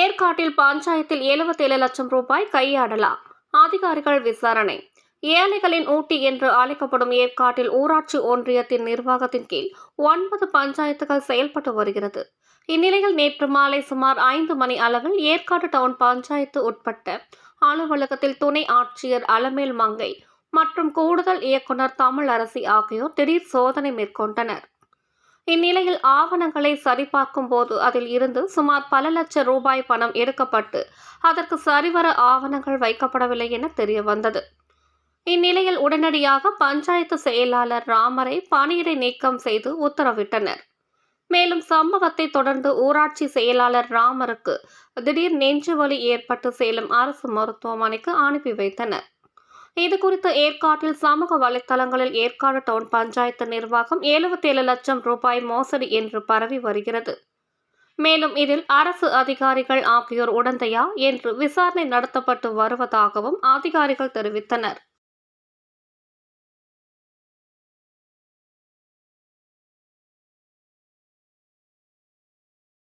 ஏற்காட்டில் பஞ்சாயத்தில் 77 லட்சம் ரூபாய் கையாடலா அதிகாரிகள் விசாரணை. ஏழைகளின் ஊட்டி என்று அழைக்கப்படும் ஏற்காட்டில் ஊராட்சி ஒன்றியத்தின் நிர்வாகத்தின் கீழ் ஒன்பது பஞ்சாயத்துகள் செயல்பட்டு வருகிறது. இந்நிலையில் நேற்று மாலை சுமார் ஐந்து மணி அளவில் ஏற்காடு டவுன் பஞ்சாயத்து உட்பட்ட அலுவலகத்தில் துணை ஆட்சியர் அலமேல் மங்கை மற்றும் கூடுதல் இயக்குனர் தமிழரசி ஆகியோர் திடீர் சோதனை மேற்கொண்டனர். இந்நிலையில் ஆவணங்களை சரிபார்க்கும் போது அதில் இருந்து சுமார் பல லட்சம் ரூபாய் பணம் எடுக்கப்பட்டு அதற்கு சரிவர ஆவணங்கள் வைக்கப்படவில்லை என தெரிய வந்தது இந்நிலையில் உடனடியாக பஞ்சாயத்து செயலாளர் ராமரை பணியிடை நீக்கம் செய்து உத்தரவிட்டனர். மேலும் சம்பவத்தை தொடர்ந்து ஊராட்சி செயலாளர் ராமருக்கு திடீர் நெஞ்சுவலி ஏற்பட்டு சேலம் அரசு மருத்துவமனைக்கு அனுப்பி வைத்தனர். இது குறித்து ஏற்காட்டில் சமூக வலைத்தளங்களில் ஏற்காடு டவுன் பஞ்சாயத்து நிர்வாகம் 77 லட்சம் ரூபாய் மோசடி என்று பரவி வருகிறது. மேலும் இதில் அரசு அதிகாரிகள் ஆகியோர் உடந்தையா என்று விசாரணை நடத்தப்பட்டு வருவதாகவும் அதிகாரிகள் தெரிவித்தனர்.